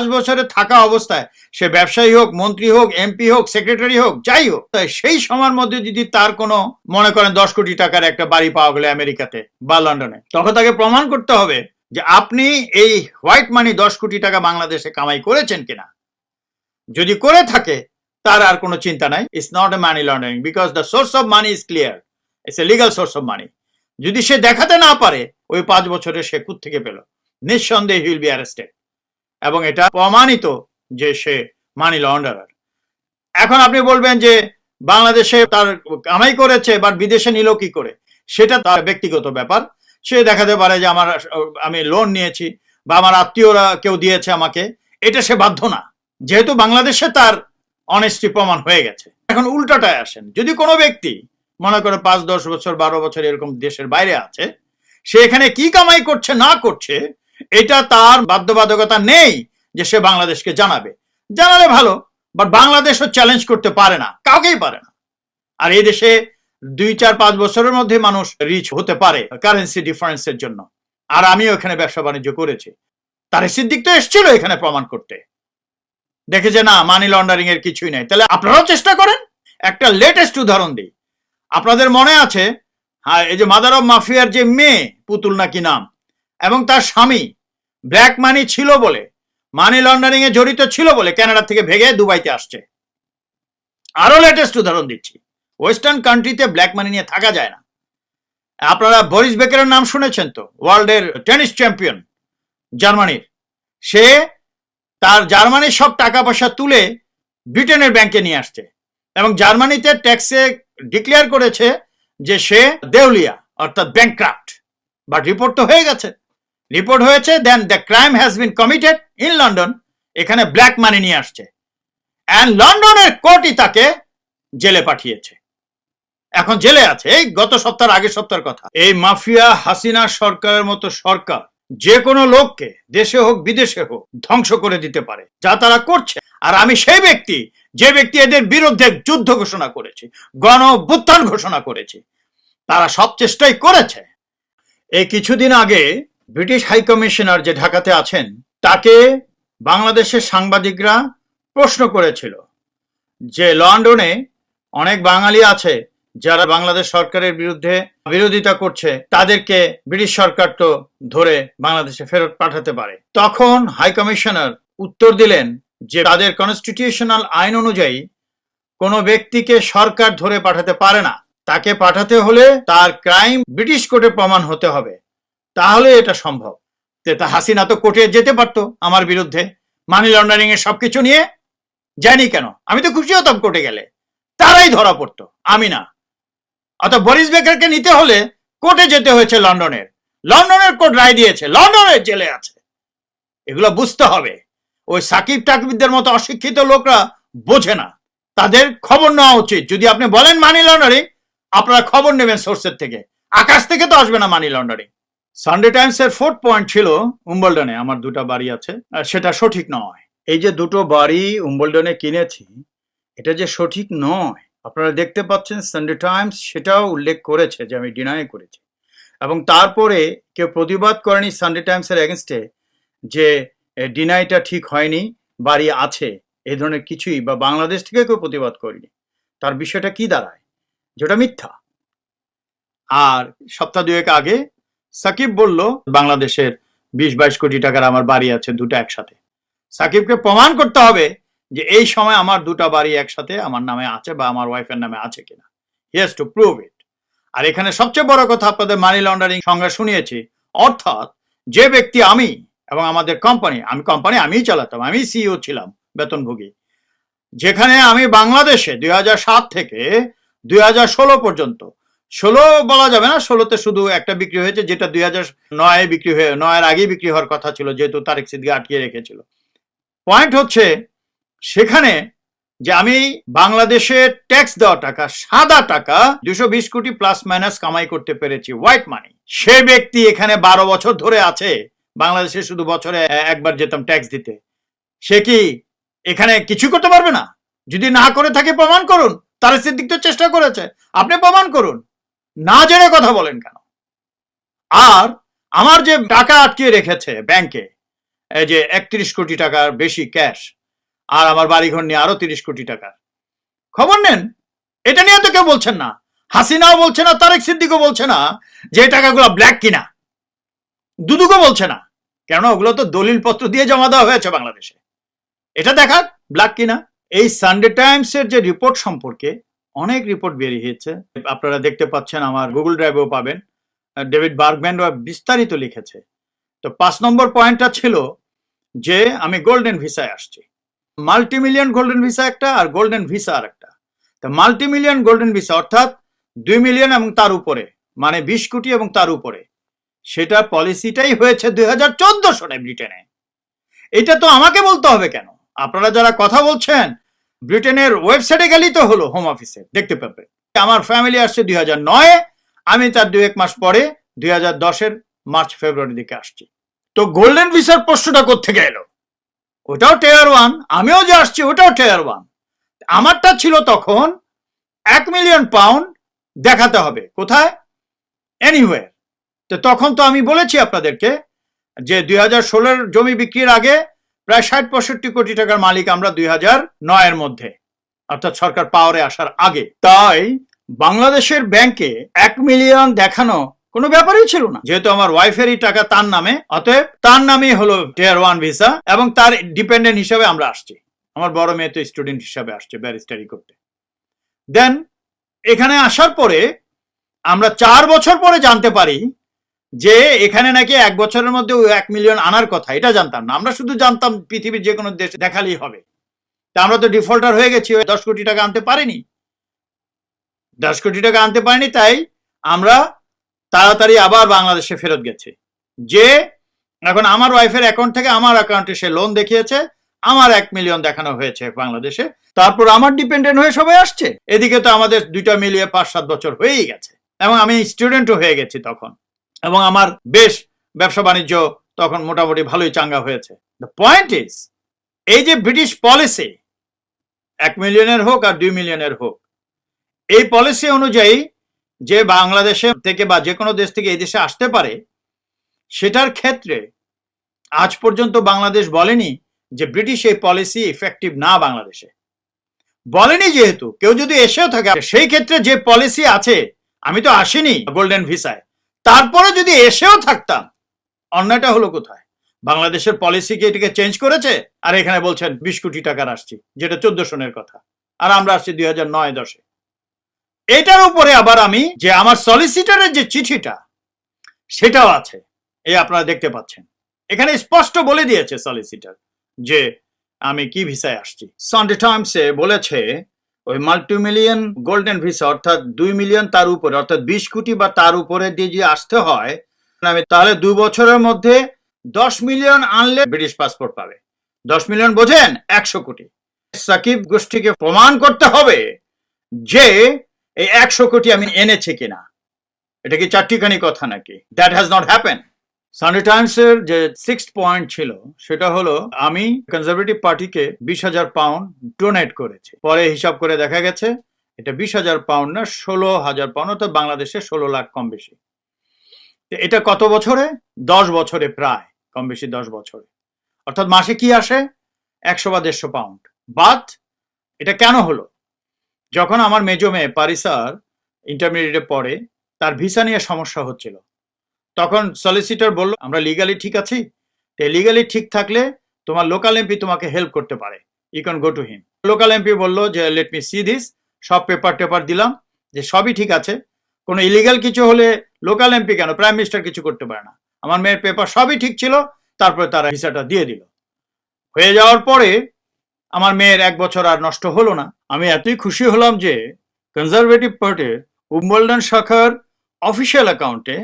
পাঁচ বছরে থাকা অবস্থায়, সে ব্যবসায়ী হোক, মন্ত্রী হোক, এমপি হোক, সেক্রেটারি হোক, যাই হোক, তাই সেই সময়ের মধ্যে যদি তার কোনো, মনে করেন দশ কোটি টাকার একটা বাড়ি পাওয়া গেলে আমেরিকাতে বা লন্ডনে, তখন তাকে প্রমাণ করতে হবে যে আপনি এই হোয়াইট মানি দশ কোটি টাকা বাংলাদেশে কামাই করেছেন কিনা। যদি করে থাকে, তার আর কোনো চিন্তা নাই it's not a money laundering because the source of money is clear it's a legal source of money যদি সে দেখাতে না পারে, ওই পাঁচ বছরে সে থেকে পেল? নিঃসন্দেহে হিল বি অ্যারেস্টেড এবং এটা প্রমাণিত যে সে মানি লন্ডারার এখন আপনি বলবেন যে বাংলাদেশে তার কামাই করেছে বা বিদেশে নিল কি করে? সেটা তার ব্যক্তিগত ব্যাপার। সে দেখাতে পারে যে আমার, আমি লোন নিয়েছি বা আমার আত্মীয়রা কেউ দিয়েছে আমাকে। এটা সে বাধ্য না। যেহেতু বাংলাদেশে তার অনেস্টি প্রমাণ হয়ে গেছে। এখন উল্টাটায় আসেন। যদি কোনো ব্যক্তি মনে করে পাঁচ, দশ বছর, বারো বছর এরকম দেশের বাইরে আছে, সে এখানে কি কামাই করছে, না করছে এটা তার বাধ্যবাধকতা নেই যে সে বাংলাদেশকে জানাবে। জানালে ভালো বাট বাংলাদেশও চ্যালেঞ্জ করতে পারে না, কাউকেই পারে না। আর এই দেশে দুই, চার, পাঁচ বছরের মধ্যে মানুষ রিচ হতে পারে কারেন্সি ডিফারেন্সের জন্য। আর আমিও এখানে ব্যবসা বাণিজ্য করেছি। তার সিদ্দিক তো এসেছিল এখানে প্রমাণ করতে। দেখে যে না মানি লন্ডারিং এর কিছুই নাই। তাহলে আপনারাও চেষ্টা করেন। একটা লেটেস্ট উদাহরণ দিই। আপনাদের মনে আছে হ্যাঁ এই যে মাদার অফ মাফিয়ার যে মেয়ে, পুতুল নাকি নাম? এবং তার স্বামী। ব্ল্যাক মানি ছিল বলে, মানি লন্ডারিং এ জড়িত ছিল বলে কানাডা থেকে ভেগে দুবাইতে আসছে। আরও লেটেস্ট উদাহরণ দিচ্ছি। ওয়েস্টার্ন কান্ট্রিতে ব্ল্যাক মানি নিয়ে থাকা যায় না। আপনারা বরিস বেকারের নাম শুনেছেন তো? ওয়ার্ল্ডের টেনিস চ্যাম্পিয়ন জার্মানির। সে তার জার্মানির সব টাকা পয়সা তুলে ব্রিটেনের ব্যাংকে নিয়ে আসছে এবং জার্মানিতে ট্যাক্সে ডিক্লেয়ার করেছে যে সে দেউলিয়া, অর্থাৎ ব্যাংক্রাফট। বাট রিপোর্ট তো হয়ে গেছে। রিপোর্ট হয়েছে then the crime has been committed in London এখানে ব্ল্যাক মানি নিয়ে আসছে। অ্যান্ড লন্ডনের কোর্টই তাকে জেলে পাঠিয়েছে। এখন জেলে আছে, এই গত সপ্তাহের আগের সপ্তাহের কথা। এই মাফিয়া হাসিনা সরকারের মতো সরকার, যে কোনো লোককে, দেশে হোক, বিদেশে হোক, ধ্বংস করে দিতে পারে। যা তারা করছে। আর আমি সেই ব্যক্তি, যে ব্যক্তি এদের বিরুদ্ধে যুদ্ধ ঘোষণা করেছে, গণ ঘোষণা করেছে, তারা সব চেষ্টাই করেছে। এই কিছুদিন আগে ব্রিটিশ হাই কমিশনার যে ঢাকাতে আছেন, তাকে বাংলাদেশের সাংবাদিকরা প্রশ্ন করেছিল যে, লন্ডনে অনেক বাঙালি আছে যারা বাংলাদেশ সরকারের বিরুদ্ধে বিরোধিতা করছে, তাদেরকে ব্রিটিশ সরকার তো ধরে বাংলাদেশে ফেরত পাঠাতে পারে। তখন হাই কমিশনার উত্তর দিলেন যে, তাদের কনস্টিটিউশনাল আইন অনুযায়ী কোনো ব্যক্তিকে সরকার ধরে পাঠাতে পারে না। তাকে পাঠাতে হলে তার ক্রাইম ব্রিটিশ কোর্টে প্রমাণ হতে হবে। তাহলে এটা সম্ভব। তে তা হাসিনা তো কোর্টে যেতে পারতো আমার বিরুদ্ধে। মানি লন্ডারিং এর সবকিছু নিয়ে জানি কেন? আমি তো খুশি হতাম কোর্টে গেলে। তারাই ধরা পড়তো, আমি না। অর্থাৎ বরিস বেকারকে নিতে হলে কোর্টে যেতে হয়েছে লন্ডনের। লন্ডনের কোর্ট রায় দিয়েছে, লন্ডনের জেলে আছে। এগুলো বুঝতে হবে। ওই সাকিব টাকিবদের মতো অশিক্ষিত লোকরা বোঝে না। তাদের খবর নেওয়া উচিত। যদি আপনি বলেন মানি লন্ডারিং আপনারা খবর নেবেন সোর্সের থেকে। আকাশ থেকে তো আসবে না মানি লন্ডারিং সানডে টাইমস এর ফোর্থ পয়েন্ট ছিল উম্বলডনে আমার দুটো বাড়ি আছে, আর সেটা সঠিক নয়। এই যে দুটো বাড়ি উম্বলডনে কিনেছি, এটা যে সঠিক নয়, আপনারা দেখতে পাচ্ছেন সানডে টাইমস সেটাও উল্লেখ করেছে যে আমি ডিনাই করেছি। এবং তারপরে কেউ প্রতিবাদ করেনি সানডে টাইমসের এগেনস্টে যে ডিনাইটা ঠিক হয়নি, বাড়ি আছে এই ধরনের কিছুই, বা বাংলাদেশ থেকে কেউ প্রতিবাদ করেনি। তার বিষয়টা কি দাঁড়ায়? যেটা মিথ্যা। আর সপ্তাহ দুয়েক আগে সাকিব বলল, বাংলাদেশের বিশ বাইশ কোটি টাকার আমার বাড়ি আছে, দুটো একসাথে। সাকিবকে প্রমাণ করতে হবে যে এই সময় আমার দুটো বাড়ি একসাথে আমার নামে আছে বা আমার ওয়াইফের নামে আছে কিনা। হিয়াস টু প্রুভ ইট আর এখানে সবচেয়ে বড় কথা আপনাদের মানি লন্ডারিং সংজ্ঞা শুনিয়েছি। অর্থাৎ যে ব্যক্তি আমি এবং আমাদের কোম্পানি আমি কোম্পানি আমিই চালাতাম আমি সিইও ছিলাম, বেতনভোগী। যেখানে আমি বাংলাদেশে দুই থেকে দুই হাজার ষোলো পর্যন্ত ষোলো বলা যাবে না, ষোলোতে শুধু একটা বিক্রি হয়েছে, যেটা দুই হাজার নয় বিক্রি হয়ে, নয়ের আগেই বিক্রি হওয়ার কথা ছিল, যেহেতু তারেক সিদ্দিকি আটকে রেখেছিল। পয়েন্ট হচ্ছে, সেখানে যে আমি বাংলাদেশে ট্যাক্স দেওয়া টাকা, সাদা টাকা দুশো বিশ কোটি প্লাস মাইনাস কামাই করতে পেরেছি হোয়াইট মানি সে ব্যক্তি এখানে বারো বছর ধরে আছে, বাংলাদেশে শুধু বছরে একবার যেতাম ট্যাক্স দিতে। সে কি এখানে কিছু করতে পারবে না? যদি না করে থাকে প্রমাণ করুন তার সিদ্দিক তো চেষ্টা করেছে, আপনি প্রমাণ করুন। না জেনে কথা বলেন কেন? আর আমার যে টাকা আটকে রেখেছে ব্যাংকে এই যে একত্রিশ কোটি টাকার বেশি ক্যাশ আর আমার বাড়িঘর নিয়ে আরও তিরিশ কোটি টাকা, খবর নেন? এটা নিয়ে তো কেউ বলছেন না। হাসিনাও বলছে না, তারেক সিদ্দিকও বলছে না যে টাকাগুলো ব্ল্যাক কিনা। দুদুকও বলছে না কেন ওগুলো তো দলিল পত্র দিয়ে জমা দেওয়া হয়েছে বাংলাদেশে। এটা দেখাক ব্ল্যাক কিনা। এই সানডে টাইমস এর যে রিপোর্ট সম্পর্কে অনেক রিপোর্ট বেরিয়েছে আপনারা দেখতে পাচ্ছেন, আমার গুগল ড্রাইভেও পাবেন। ডেভিড বার্গম্যান বিস্তারিত লিখেছে। তো পাঁচ নম্বর পয়েন্টটা ছিল যে, আমি গোল্ডেন ভিসায় আসছি। মাল্টি মিলিয়ন গোল্ডেন ভিসা একটা আর গোল্ডেন ভিসা আর একটা তো মাল্টি মিলিয়ন গোল্ডেন ভিসা অর্থাৎ দুই মিলিয়ন এবং তার উপরে মানে বিশ কোটি এবং তার উপরে। সেটা পলিসিটাই হয়েছে দুই হাজার চোদ্দ সনে ব্রিটেনে। এটা তো আমাকে বলতে হবে কেন? আপনারা যারা কথা বলছেন ব্রিটেনের ওয়েবসাইটে গেলেই তো হলো হোম অফিসে দেখতে পাবে। আমার ফ্যামিলি আসছে দুই হাজার নয়ে, আমি তার দু এক মাস পরে দুই হাজার দশের মার্চ ফেব্রুয়ারি দিকে আসছি। তো গোল্ডেন ভিসার প্রশ্নটা কোথেকে এলো? ওটাও টেয়ার ওয়ান আমিও যে আসছি ওটাও টেয়ার ওয়ান আমারটা ছিল তখন এক মিলিয়ন পাউন্ড দেখাতে হবে, কোথায়? এনিওয়ে তো তখন তো আমি বলেছি আপনাদেরকে যে দুই হাজার ষোলোর জমি বিক্রির আগে প্রায় ষাট পঁয়ষট্টি কোটি টাকার মালিক আমরা দুই হাজার নয়ের মধ্যে। অর্থাৎ সরকার পাওয়ারে আসার আগে। তাই বাংলাদেশের ব্যাংকে এক মিলিয়ন দেখানো কোনো ব্যাপারই ছিল না। যেহেতু আমার ওয়াইফেরই টাকা তার নামে, অতএব তার নামেই হলো টিয়ার ওয়ান ভিসা এবং তার ডিপেন্ডেন্ট হিসাবে আমরা আসছি। আমার বড় মেয়ে তো স্টুডেন্ট হিসাবে আসছে ব্যারিস্টারি করতে। দেন এখানে আসার পরে আমরা চার বছর পরে জানতে পারি যে এখানে নাকি এক বছরের মধ্যে এক মিলিয়ন আনার কথা, এটা জানতাম না। আমরা শুধু জানতাম পৃথিবীর যে কোনো দেশে দেখালেই হবে। তা আমরা তো ডিফল্টার হয়ে গেছি, ওই দশ কোটি টাকা আনতে পারিনি। দশ কোটি টাকা আনতে পারিনি, তাই আমরা তাড়াতাড়ি আবার বাংলাদেশে ফেরত গেছে। যে এখন আমার ওয়াইফের অ্যাকাউন্ট থেকে আমার অ্যাকাউন্টে সে লোন দেখিয়েছে, আমার এক মিলিয়ন দেখানো হয়েছে বাংলাদেশে। তারপর আমার ডিপেন্ডেন্ট হয়ে সবাই আসছে। এদিকে তো আমাদের দুইটা মিলিয়ে পাঁচ সাত বছর হয়েই গেছে। এবং আমি স্টুডেন্টও হয়ে গেছি তখন। এবং আমার বেশ ব্যবসা বাণিজ্য তখন মোটামুটি ভালোই চাঙ্গা হয়েছে। দ্য পয়েন্ট ইজ এই যে ব্রিটিশ পলিসি এক মিলিয়নের হোক আর দুই মিলিয়নের হোক, এই পলিসি অনুযায়ী যে বাংলাদেশে থেকে বা যে কোনো দেশ থেকে এই দেশে আসতে পারে, সেটার ক্ষেত্রে আজ পর্যন্ত বাংলাদেশ বলেনি যে ব্রিটিশ এই পলিসি ইফেক্টিভ না বাংলাদেশে। বলেনি যেহেতু, কেউ যদি এসেও থাকে, সেই ক্ষেত্রে যে পলিসি আছে, আমি তো আসিনি গোল্ডেন ভিসায় তারপরে যদি এসেও থাকতাম, অন্যটা হলো কোথায়? বাংলাদেশের পলিসি কি এটাকে চেঞ্জ করেছে? আর এখানে বলছেন বিশ কোটি টাকার আসছি, যেটা চোদ্দ সনের কথা। আর আমরা আসছি দুই হাজার নয় দশে। এটার উপরে আবার আমি যে আমার সলিসিটারের যে চিঠিটা, সেটাও আছে। এই আপনারা দেখতে পাচ্ছেন। এখানে স্পষ্ট বলে দিয়েছে সলিসিটার যে আমি কি ভিসায় আসছি। সানডে টাইমসে বলেছে ওই মাল্টি মিলিয়ন গোল্ডেন ভিসা অর্থাৎ দুই মিলিয়ন তার উপরে, অর্থাৎ বিশ কোটি বা তার উপরে দিয়ে যদি আসতে হয় তাহলে দু বছরের মধ্যে দশ মিলিয়ন আনলে ব্রিটিশ পাসপোর্ট পাবে। দশ মিলিয়ন বোঝেন, একশো কোটি। সাকিব গোষ্ঠীকে প্রমাণ করতে হবে যে এই একশো কোটি আমি এনেছি কিনা। এটা কি চারটিখানি কথা নাকি? That has not happen Sunday Times এর যে সিক্স পয়েন্ট ছিল, সেটা হলো, আমি কনজারভেটিভ পার্টিকে বিশ হাজার পাউন্ড ডোনেট করেছি। পরে হিসাব করে দেখা গেছে, এটা বিশ হাজার পাউন্ড না, ষোলো হাজার পাউন্ড অর্থাৎ বাংলাদেশে ষোলো লাখ কম বেশি। এটা কত বছরে? দশ বছরে প্রায়, কম বেশি দশ বছরে। অর্থাৎ মাসে কি আসে? একশো বা দেড়শো পাউন্ড বাট এটা কেন হলো? যখন আমার মেজো মেয়ে পারিসার ইন্টারমিডিয়েটে পড়ে, তার ভিসা নিয়ে সমস্যা হচ্ছিল। তখন সলিসিটর বলল, আমরা লিগালি ঠিক আছি। তো লিগালি ঠিক থাকলে তোমার লোকাল এমপি তোমাকে হেল্প করতে পারে। You can go to him local MP বলল যে লেট মি সি দিস সব পেপার টেপার দিলাম যে, সবই ঠিক আছে। কোনো ইলিগাল কিছু হলে লোকাল এমপি কেন? প্রাইম মিনিস্টার কিছু করতে পারে না। আমার মেয়ের পেপার সবই ঠিক ছিল। তারপরে তারা ভিসাটা দিয়ে দিল। হয়ে যাওয়ার পরে আমার মেয়ের এক বছর আর নষ্ট হলো না। আমি এতই খুশি হলাম যে কনজারভেটিভ পার্টির উম্বলডন শাখার অফিসিয়াল অ্যাকাউন্টে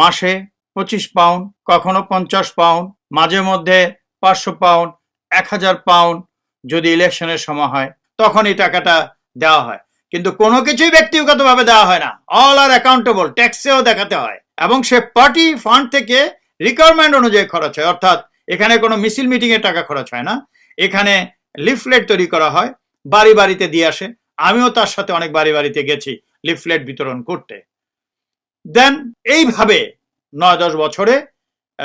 মাসে পঁচিশ পাউন্ড, কখনো পঞ্চাশ পাউন্ড, মাঝে মধ্যে পাঁচশো পাউন্ড, এক হাজার পাউন্ড যদি ইলেকশনের সময় হয় তখন এই টাকাটা দেওয়া হয়। কিন্তু কোনো কিছুই ব্যক্তিগতভাবে দেওয়া হয় না। অল আর অ্যাকাউন্টেবল ট্যাক্সেও দেখাতে হয়। এবং সে পার্টি ফান্ড থেকে রিকোয়ারমেন্ট অনুযায়ী খরচ হয়। অর্থাৎ এখানে কোনো মিছিল মিটিং এর টাকা খরচ হয় না। এখানে লিফলেট তৈরি করা হয়, বাড়ি বাড়িতে দিয়ে আসে। আমিও তার সাথে অনেক বাড়ি বাড়িতে গেছি লিফলেট বিতরণ করতে। দেন এইভাবে নয় দশ বছরে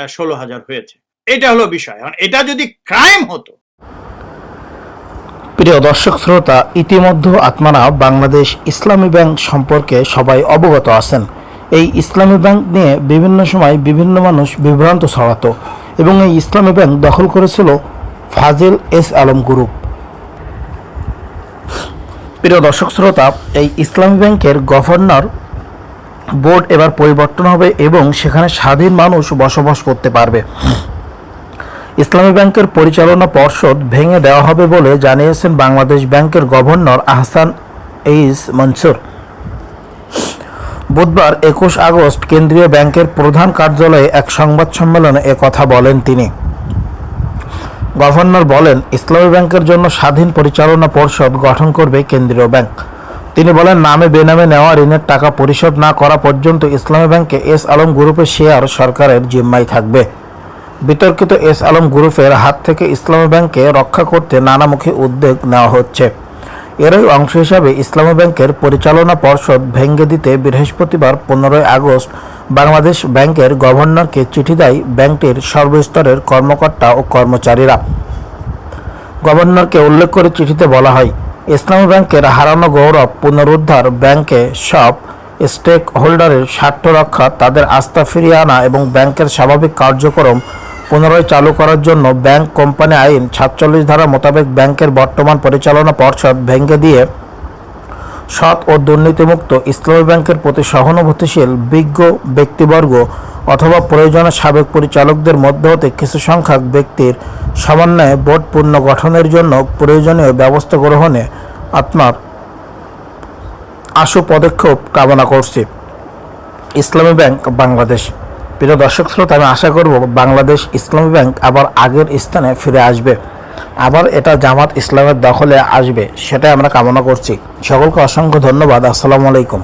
ষোলো হাজার হয়েছে। এটা হলো বিষয়। এটা যদি ক্রাইম হতো। প্রিয় দর্শক শ্রোতা, ইতিমধ্যে আপনারা বাংলাদেশ ইসলামী ব্যাংক সম্পর্কে সবাই অবগত আছেন। এই ইসলামী ব্যাংক নিয়ে বিভিন্ন সময় বিভিন্ন মানুষ বিভ্রান্ত ছড়াতো এবং এই ইসলামী ব্যাংক দখল করেছিল ফাজিল এস আলম গ্রুপ। প্রিয় দর্শক শ্রোতা, এই ইসলামী ব্যাংকের গভর্নর বোর্ড এবার পরিবর্তন হবে এবং সেখানে স্বাধীন মানুষ বসবাস করতে পারবে। ইসলামী ব্যাংকের পরিচালনা পর্ষদ ভেঙে দেওয়া হবে বলে জানিয়েছেন বাংলাদেশ ব্যাংকের গভর্নর আহসান এইস মনসুর। বুধবার একুশ আগস্ট কেন্দ্রীয় ব্যাংকের প্রধান কার্যালয়ে এক সংবাদ সম্মেলনে কথা বলেন তিনি। গভর্নর বলেন, ইসলামী ব্যাংকের জন্য স্বাধীন পরিচালনা পর্ষদ গঠন করবে কেন্দ্রীয় ব্যাংক। তিনি বলেন, নামে বেনামে নেওয়া ঋণের টাকা পরিশোধ না করা পর্যন্ত ইসলামী ব্যাংকে এস আলম গ্রুপের শেয়ার সরকারের জিম্মায় থাকবে। বিতর্কিত এস আলম গ্রুপের হাত থেকে ইসলামী ব্যাংককে রক্ষা করতে নানামুখী উদ্যোগ নেওয়া হচ্ছে। এরই অংশ হিসাবে ইসলামী ব্যাংকের পরিচালনা পর্ষদ ভেঙে দিতে বৃহস্পতিবার পনেরোই আগস্ট বাংলাদেশ ব্যাংকের গভর্নরকে চিঠি দেয় ব্যাংকটির সর্বস্তরের কর্মকর্তা ও কর্মচারীরা। গভর্নরকে উল্লেখ করে চিঠিতে বলা হয় ইসলামী ব্যাংকের হারানো গৌরব পুনরুদ্ধার ব্যাংকে সব স্টেক হোল্ডারের স্বার্থ রক্ষা, তাদের আস্থা ফিরিয়ে আনা এবং ব্যাংকের স্বাভাবিক কার্যক্রম পুনরায় চালু করার জন্য ব্যাংক কোম্পানি আইন সাতচল্লিশ ধারা মোতাবেক ব্যাংকের বর্তমান পরিচালনা পর্ষদ ভেঙে দিয়ে সৎ ও দুর্নীতিমুক্ত ইসলামী ব্যাংকের প্রতি সহানুভূতিশীল, বিজ্ঞ ব্যক্তিবর্গ অথবা প্রয়োজনে সাবেক পরিচালকদের মধ্য হতে কিছু সংখ্যক ব্যক্তির সমন্বয়ে বোর্ড পুনর্গঠনের জন্য প্রয়োজনীয় ব্যবস্থা গ্রহণে আপনার আশু পদক্ষেপ কামনা করছি। ইসলামী ব্যাংক বাংলাদেশ। প্রিয় দর্শক শ্রোতা, আমি আশা করব বাংলাদেশ ইসলামী ব্যাংক আবার আগের স্থানে ফিরে আসবে। আবার এটা জামাত ইসলামের দখলে আসবে, সেটাই আমরা কামনা করছি। সকলকে অসংখ্য ধন্যবাদ। আসসালামু আলাইকুম।